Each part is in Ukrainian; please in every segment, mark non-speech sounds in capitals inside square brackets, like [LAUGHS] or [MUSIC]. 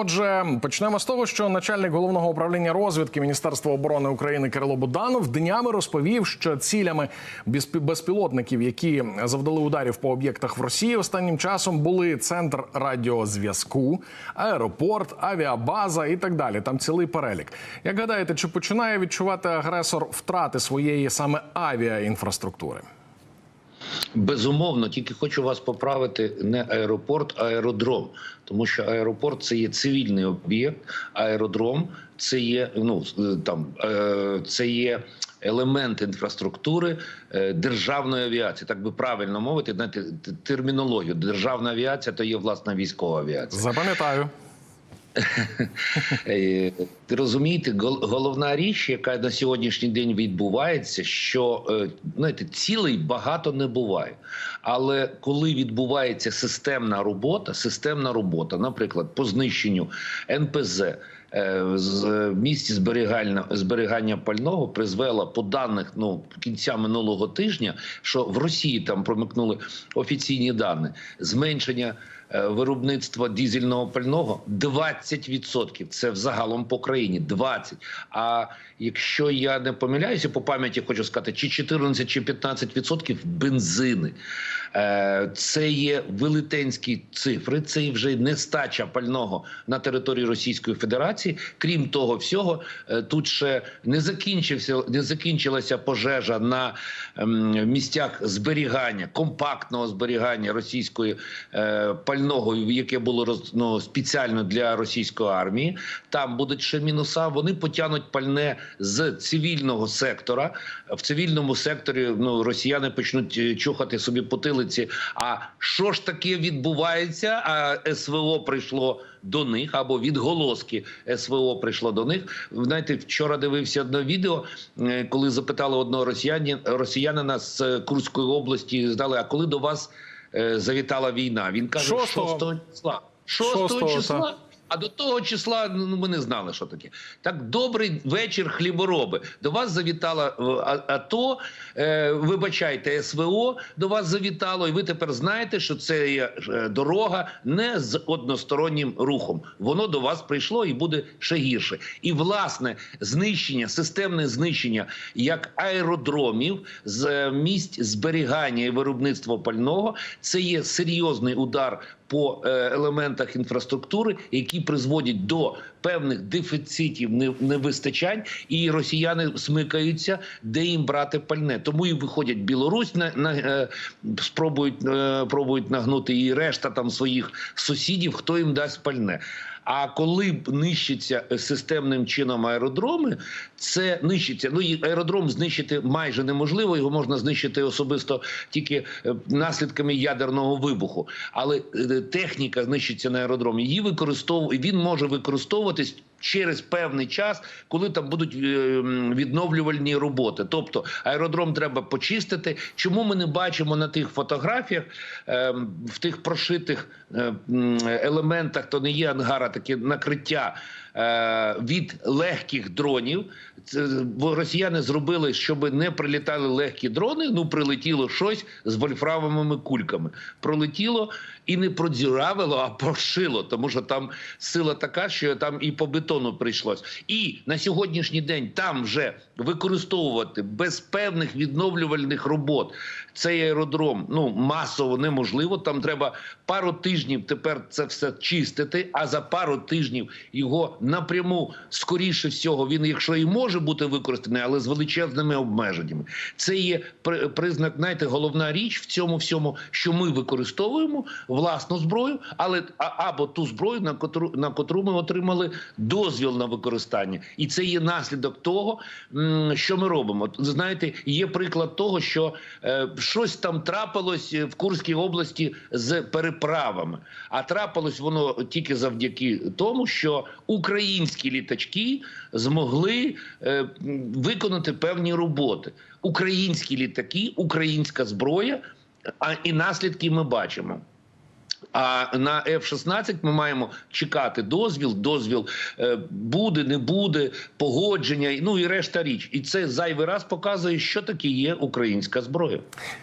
Отже, почнемо з того, що начальник головного управління розвідки Міністерства оборони України Кирило Буданов днями розповів, що цілями безпі- безпілотників, які завдали ударів по об'єктах в Росії, останнім часом були центр радіозв'язку, аеропорт, авіабаза і так далі. Там цілий перелік. Як гадаєте, чи починає відчувати агресор втрати своєї саме авіаінфраструктури? Безумовно, тільки хочу вас поправити не аеропорт, а аеродром. Тому що аеропорт це є цивільний об'єкт, аеродром це є ну е, там е, це є елемент інфраструктури е, державної авіації. Так би правильно мовити, знаєте, термінологію. Державна авіація то є власна військова авіація. Запам'ятаю. Е, розумієте, гол- головна річ, яка на сьогоднішній день відбувається, що е, знаєте, цілей багато не буває. Але коли відбувається системна робота, системна робота, наприклад, по знищенню НПЗ. е, З місці зберігання зберігання пального призвела по даних ну кінця минулого тижня, що в Росії там промикнули офіційні дані зменшення виробництва дізельного пального 20%. Це взагалом по країні 20%. А якщо я не помиляюся, по пам'яті хочу сказати, чи 14, чи 15% бензини. Е, Це є велетенські цифри. Це вже нестача пального на території Російської Федерації. Крім того всього, е, тут ще не закінчився, не закінчилася пожежа на ем, місцях зберігання, компактного зберігання російської е, пального, яке було роз, ну, спеціально для російської армії. Там будуть ще мінуса. Вони потягнуть пальне з цивільного сектора. В цивільному секторі ну росіяни почнуть е, чухати собі потилиці. А що ж таке відбувається? А СВО прийшло до них або відголоски СВО прийшло до них. Знаєте, вчора дивився одне відео, е, коли запитали одного росіяні, росіянина з е, Курської області, здали, а коли до вас завітала війна? Він каже, Шостого. 6 числа. 6 Шостого, числа. А до того числа ну ми не знали, що таке. Так добрий вечір, хлібороби. До вас завітала е, АТО. Е, вибачайте, СВО до вас завітало, і ви тепер знаєте, що це є е, дорога не з одностороннім рухом. Воно до вас прийшло і буде ще гірше. І власне знищення, системне знищення як аеродромів з е, місць зберігання і виробництва пального, це є серйозний удар по е, елементах інфраструктури, які призводять до певних дефіцитів, не- невистачань, і росіяни смикаються, де їм брати пальне. Тому і виходять Білорусь на, на е, спробують е, пробують нагнути і решта там своїх сусідів, хто їм дасть пальне. А коли нищиться е, системним чином аеродроми, це нищиться. Ну і аеродром знищити майже неможливо. Його можна знищити особисто тільки е, наслідками ядерного вибуху. Але е, техніка знищиться на аеродромі. Її використовує. Він може використовуватись. Через певний час, коли там будуть е, відновлювальні роботи, тобто аеродром треба почистити. Чому ми не бачимо на тих фотографіях е, в тих прошитих е, елементах, то не є ангара, таке накриття від легких дронів. Росіяни зробили, щоб не прилітали легкі дрони. Ну прилетіло щось з вольфрамовими кульками. Пролетіло і не продзюравило, а прошило, тому що там сила така, що там і по бетону прийшлось. І на сьогоднішній день там вже використовувати без певних відновлювальних робот цей аеродром ну масово неможливо. Там треба пару тижнів тепер це все чистити. А за пару тижнів його напряму скоріше всього він, якщо і може бути використаний, але з величезними обмеженнями. Це є при- признак, знаєте, головна річ в цьому всьому, що ми використовуємо власну зброю, але або ту зброю, на котру на котру ми отримали дозвіл на використання, і це є наслідок того, що ми робимо. Знаєте, є приклад того, що е, щось там трапилось в Курській області з переправами, а трапилось воно тільки завдяки тому, що українські літачки змогли е, виконати певні роботи. Українські літаки, українська зброя, а і наслідки ми бачимо. А на F-16 ми маємо чекати дозвіл. Дозвіл е, буде, не буде, погодження, ну і решта річ. І це зайвий раз показує, що таке є українська зброя.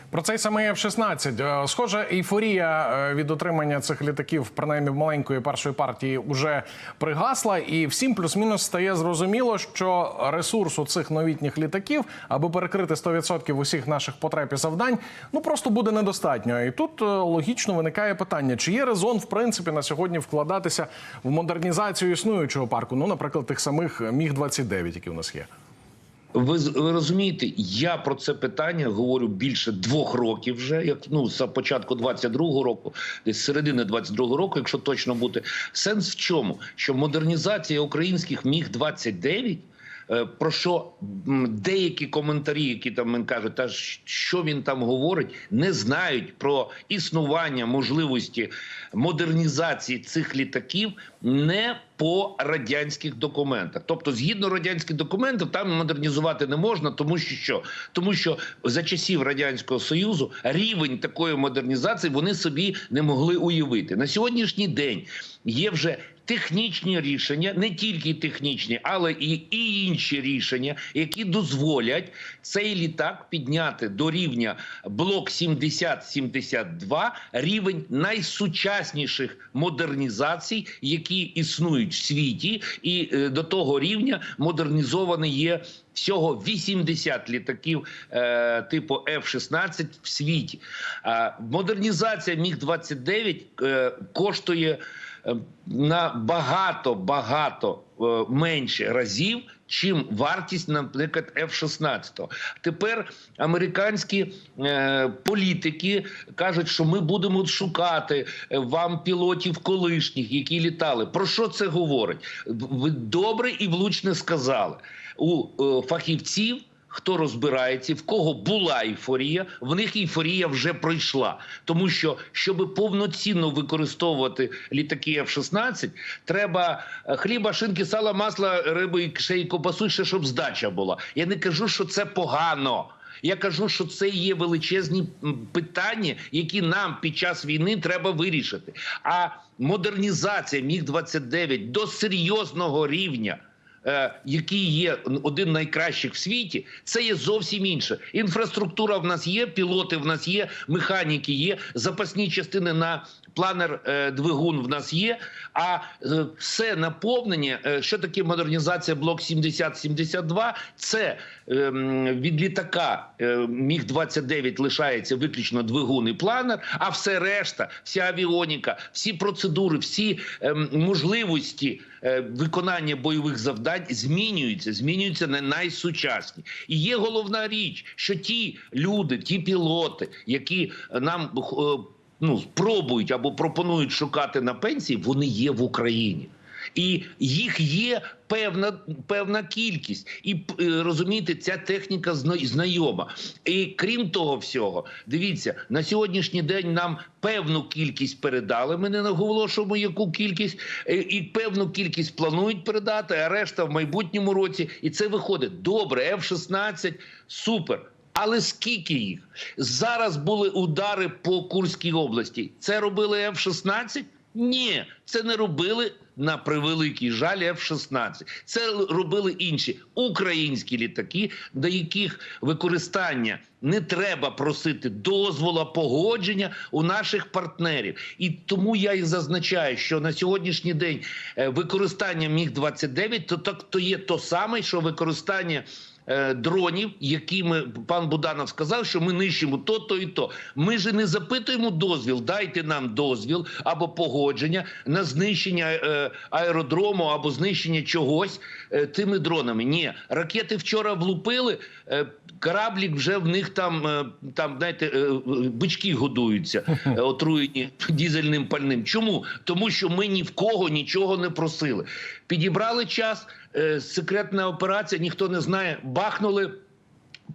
Про цей самий F-16. Е, Схоже, ейфорія е, від отримання цих літаків, принаймні маленької першої партії, уже пригасла, і всім плюс-мінус стає зрозуміло, що ресурсу цих новітніх літаків, аби перекрити 100% усіх наших потреб і завдань, ну просто буде недостатньо. І тут логічно виникає питання: чи є резон, в принципі, на сьогодні вкладатися в модернізацію існуючого парку? Ну, наприклад, тих самих Міг 29 які у нас є. Ви, ви розумієте, я про це питання говорю більше двох років вже, як ну з початку 22-го року, десь середини 22-го року, якщо точно бути. Сенс в чому? Що модернізація українських міг 29 е, про що деякі коментарі, які там кажуть, та що він там говорить, не знають про існування можливості модернізації цих літаків не по радянських документах. Тобто, згідно радянських документів, там модернізувати не можна, тому що що? Тому що за часів радянського союзу рівень такої модернізації вони собі не могли уявити. На сьогоднішній день є вже технічні рішення, не тільки технічні, але і, і інші рішення, які дозволять цей літак підняти до рівня блок 70-72, рівень найсучасніших модернізацій, які існують в світі, і е, до того рівня модернізований є. Всього 80 літаків е, типу F-16 в світі. А модернізація Міг 29 е, коштує е, на багато е, менше разів, чим вартість, наприклад, F-16. Тепер американські е, політики кажуть, що ми будемо шукати е, вам пілотів колишніх, які літали. Про що це говорить? Ви добре і влучне сказали у фахівців. Хто розбирається, в кого була ейфорія, в них ейфорія вже пройшла. Тому що, щоб повноцінно використовувати літаки F-16, треба е, хліба, шинки, сала, масла, риби ще й копасу, ще щоб здача була. Я не кажу, що це погано. Я кажу, що це є величезні питання, які нам під час війни треба вирішити. А модернізація Міг 29 до серйозного рівня який є один найкращих в світі, це є зовсім інше. Інфраструктура в нас є, пілоти в нас є, механіки є, запасні частини на планер е, двигун в нас є. А е, все наповнення, е, що таке модернізація блок 70-72, це е, від літака Міг 29 лишається виключно двигун і планер, а все решта, вся авіоніка, всі процедури, всі е, можливості виконання бойових завдань змінюються, змінюються на найсучасні. І є головна річ, що ті люди, ті пілоти, які нам ну, пробують або пропонують шукати на пенсії, вони є в Україні. І їх є певна певна кількість, і е, розумієте, ця техніка зна- знайома. І крім того всього, дивіться на сьогоднішній день нам певну кількість передали. Ми не наголошуємо яку кількість, е, і певну кількість планують передати, а решта в майбутньому році. І це виходить добре. F-16 – супер. Але скільки їх зараз були удари по Курській області? Це робили F-16? Ні, це не робили на превеликий жаль F-16. Це робили інші українські літаки, до яких використання не треба просити дозвола, погодження у наших партнерів. І тому я і зазначаю, що на сьогоднішній день е, використання міг 29 то так то є то саме, що використання е, дронів, якими пан Буданов сказав, що ми нищимо то, то і то. Ми ж не запитуємо дозвіл. Дайте нам дозвіл або погодження на знищення е, аеродрому або знищення чогось е, тими дронами. Ні, ракети вчора влупили. Кораблік вже в них там, там знаєте, бички годуються, отруєні дізельним пальним. Чому? Тому що ми ні в кого нічого не просили. Підібрали час, е, секретна операція, ніхто не знає, бахнули.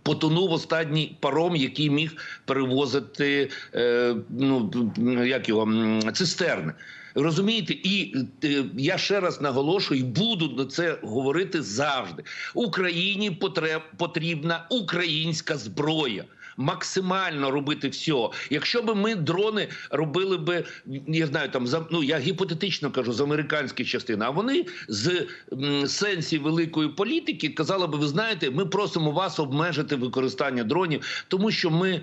Потонув останній паром, який міг перевозити е, ну як його цистерни. Розумієте, і е, я ще раз наголошую і буду на це говорити завжди. Україні потреб, потрібна українська зброя. Максимально робити все. Якщо б ми дрони робили би, я знаю, там за ну я гіпотетично кажу з американських частин, а вони з сенсі великої політики казали би, ви знаєте, ми просимо вас обмежити використання дронів, тому що ми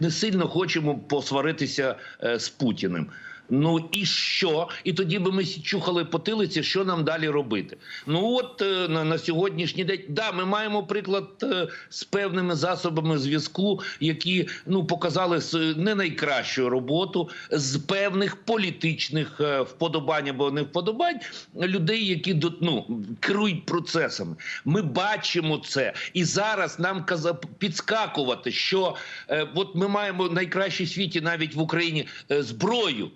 не сильно хочемо посваритися е, з Путіним. Ну і що? І тоді би ми чухали потилиці, що нам далі робити. Ну от е, на, на сьогоднішній день, да, ми маємо приклад е, з певними засобами зв'язку, які ну показали не найкращу роботу з певних політичних е, вподобань або не вподобань людей, які ну, керують процесами. Ми бачимо це, і зараз нам каза підскакувати, що от ми маємо найкращий світі навіть в Україні зброю.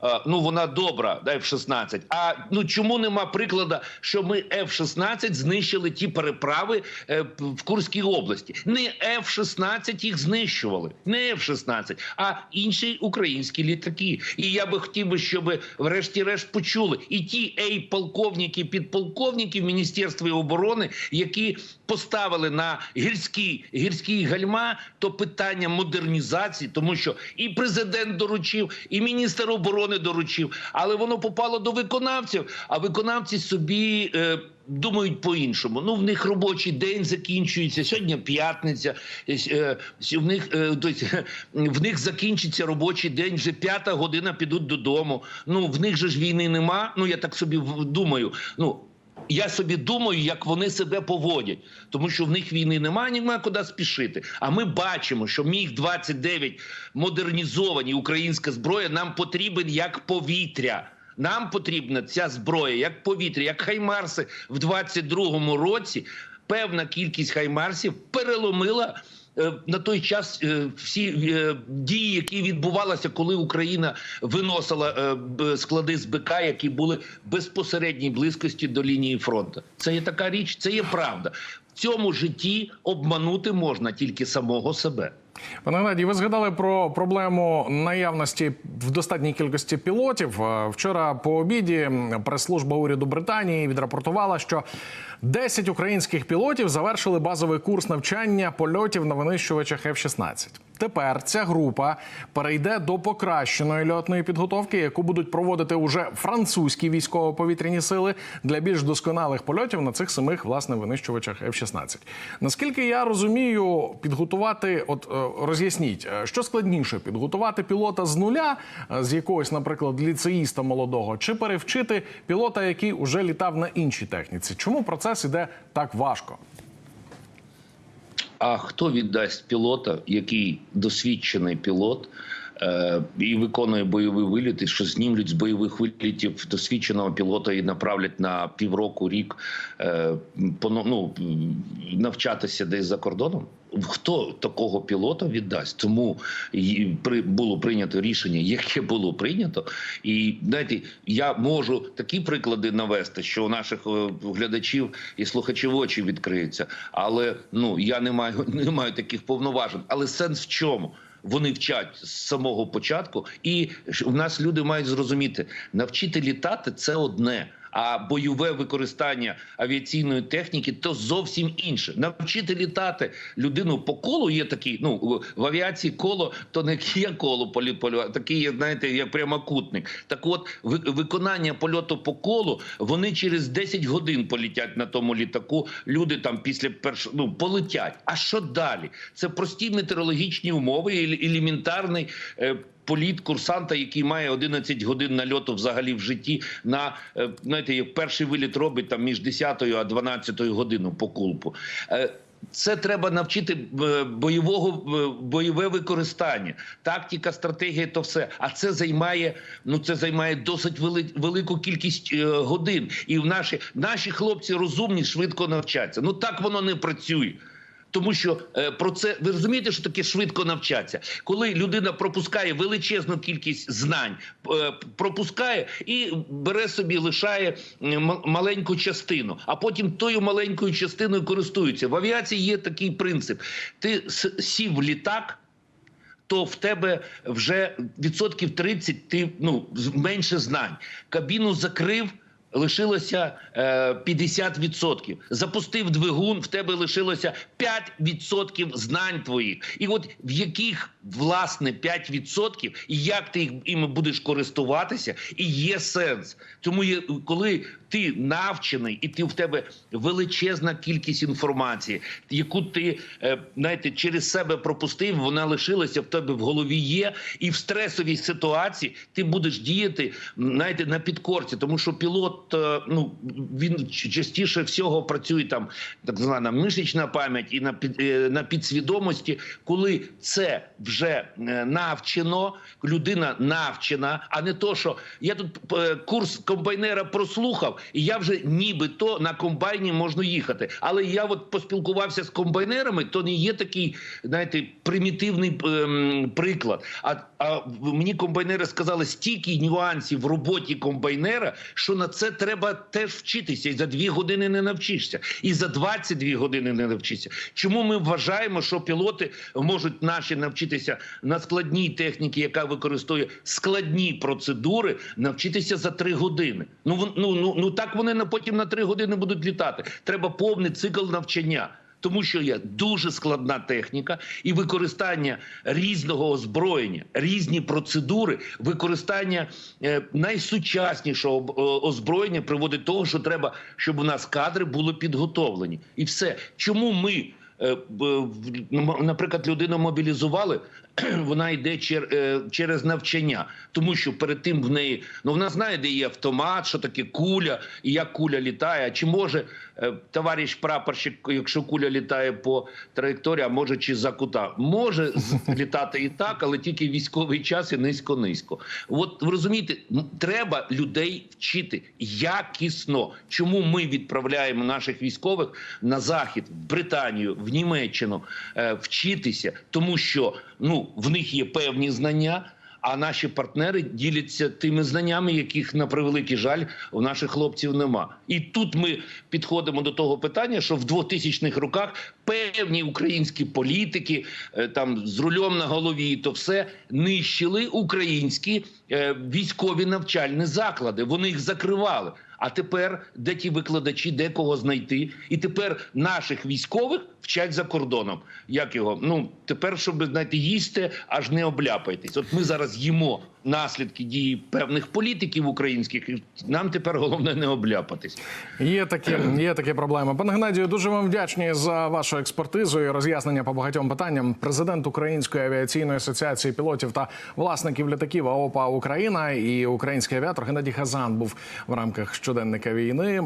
А, ну вона добра, да, F-16. А ну чому нема прикладу, що ми F-16 знищили ті переправи е, в Курській області? Не F-16 їх знищували, не F-16, а інші українські літаки. І я би хотів би, щоб врешті-решт почули і ті ей полковники, підполковники в Міністерстві оборони, які поставили на гірські гірські гальма, то питання модернізації, тому що і президент доручив, і міністр оборони доручив, але воно попало до виконавців. А виконавці собі. Е, Думають по-іншому. Ну, в них робочий день закінчується. Сьогодні п'ятниця. е, е, В них, е, тобто, [LAUGHS] в них закінчиться робочий день, вже п'ята година підуть додому. Ну, в них же ж війни нема. Ну, я так собі думаю. Ну, я собі думаю, як вони себе поводять, тому що в них війни немає, немає куди спішити. А ми бачимо, що міг 29 модернізовані українська зброя нам потрібен як повітря. Нам потрібна ця зброя як повітря, як хаймарси в 22-му році. Певна кількість хаймарсів переломила на той час е, всі е, дії, які відбувалися, коли Україна виносила е, склади з БК, які були безпосередній близькості до лінії фронту. Це є така річ, це є правда. В цьому житті обманути можна тільки самого себе. Пане Геннадій, ви згадали про проблему наявності в достатній кількості пілотів. Е, Вчора по обіді прес-служба уряду Британії відрапортувала, що 10 українських пілотів завершили базовий курс навчання польотів на винищувачах F-16. Тепер ця група перейде до покращеної льотної підготовки, яку будуть проводити уже французькі військово-повітряні сили для більш досконалих польотів на цих самих власне винищувачах F-16. Наскільки я розумію, підготувати, от е, роз'ясніть, е, що складніше підготувати пілота з нуля, е, з якогось, наприклад, ліцеїста молодого, чи перевчити пілота, який уже літав на іншій техніці? Чому процес іде так важко? А хто віддасть пілота, який досвідчений пілот е, і виконує бойові виліти, що знімлють з бойових вилітів досвідченого пілота і направлять на півроку, рік е, ну, навчатися десь за кордоном? Хто такого пілота віддасть? Тому при було прийнято рішення, яке було прийнято, і знаєте, я можу такі приклади навести, що у наших е, глядачів і слухачів очі відкриються. Але ну я не маю [LAUGHS] не маю таких повноважень. Але сенс в чому? Вони вчать з самого початку, і в нас люди мають зрозуміти, навчити літати це одне. А бойове використання авіаційної техніки то зовсім інше. Навчити літати людину по колу є такий. Ну в- авіації коло то не є коло поліполю, такий знаєте, як прямокутник. Так, от ви- виконання польоту по колу вони через 10 годин полетять на тому літаку. Люди там після першого ну полетять. А що далі? Це прості метеорологічні умови, елементарний. Політ курсанта, який має 11 годин нальоту взагалі в житті, на е, знаєте, як перший виліт робить там між 10 а 12 годину по кулпу. Е, Це треба навчити е, бойового бойове використання, тактика, стратегія, то все. А це займає ну це займає досить вели- велику кількість годин. І в наші наші хлопці розумні, швидко навчаться. Ну так воно не працює. Тому що е, про це ви розумієте, що таке швидко навчатися, коли людина пропускає величезну кількість знань, е, пропускає і бере собі, лишає маленьку частину, а потім тою маленькою частиною користується. В авіації є такий принцип: ти сів в літак. То в тебе вже відсотків 30 ти ну менше знань. Кабіну закрив, Лишилося е, 50%. Запустив двигун, в тебе лишилося 5% знань твоїх. І от в яких власне 5% і як ти їх іми будеш користуватися, і є сенс. Тому є, коли ти навчений, і ти в тебе величезна кількість інформації, яку ти е, знаєте, через себе пропустив, вона лишилася в тебе в голові є, і в стресовій ситуації ти будеш діяти знаєте, на підкорці, тому що пілот е, ну він частіше всього працює там так звана мишечна пам'ять і на під е, на підсвідомості, коли це вже навчено, людина навчена, а не то, що я тут курс комбайнера прослухав, і я вже нібито на комбайні можна їхати. Але я от поспілкувався з комбайнерами, то не є такий, знаєте, примітивний ем, приклад. А, а мені комбайнери сказали стільки нюансів в роботі комбайнера, що на це треба теж вчитися. І за дві години не навчишся, і за 22 години не навчишся. Чому ми вважаємо, що пілоти можуть наші навчитися на складній техніці, яка використовує складні процедури, навчитися за три години? Ну вон- ну ну так вони на потім на три години будуть літати. Треба повний цикл навчання. Тому що є дуже складна техніка і використання різного озброєння, різні процедури, використання е, найсучаснішого озброєння приводить до того, що треба, щоб у нас кадри були підготовлені, і все. Чому ми, е, наприклад, людину мобілізували, [CLEARS THROAT] вона йде чер- е, через навчання, тому що перед тим в неї ну вона знає, де є автомат, що таке куля і як куля літає. Чи може е, товариш прапорщик, якщо куля літає по траєкторії, а може чи за кута, може [LAUGHS] літати і так, але тільки в військовий час і низько-низько. От ви розумієте, треба людей вчити якісно. Чому ми відправляємо наших військових на захід, в Британію, в Німеччину е, вчитися, тому що ну в них є певні знання. А наші партнери діляться тими знаннями, яких на превеликий жаль у наших хлопців нема. І тут ми підходимо до того питання, що в 2000-х роках певні українські політики е, там з рулем на голові, то все нищили українські е, військові навчальні заклади. Вони їх закривали. А тепер де ті викладачі, де кого знайти? І тепер наших військових вчать за кордоном. Як його? Ну тепер, щоб знаєте, їсти, аж не обляпайтесь. От ми зараз їмо наслідки дії певних політиків українських. Нам тепер головне не обляпатись. Є такі, є такі проблеми. Пане Геннадію, дуже вам вдячні за вашу експертизу і роз'яснення по багатьом питанням. Президент Української авіаційної асоціації пілотів та власників літаків АОПА Україна і український авіатор Геннадій Хазан був в рамках щоденника війни.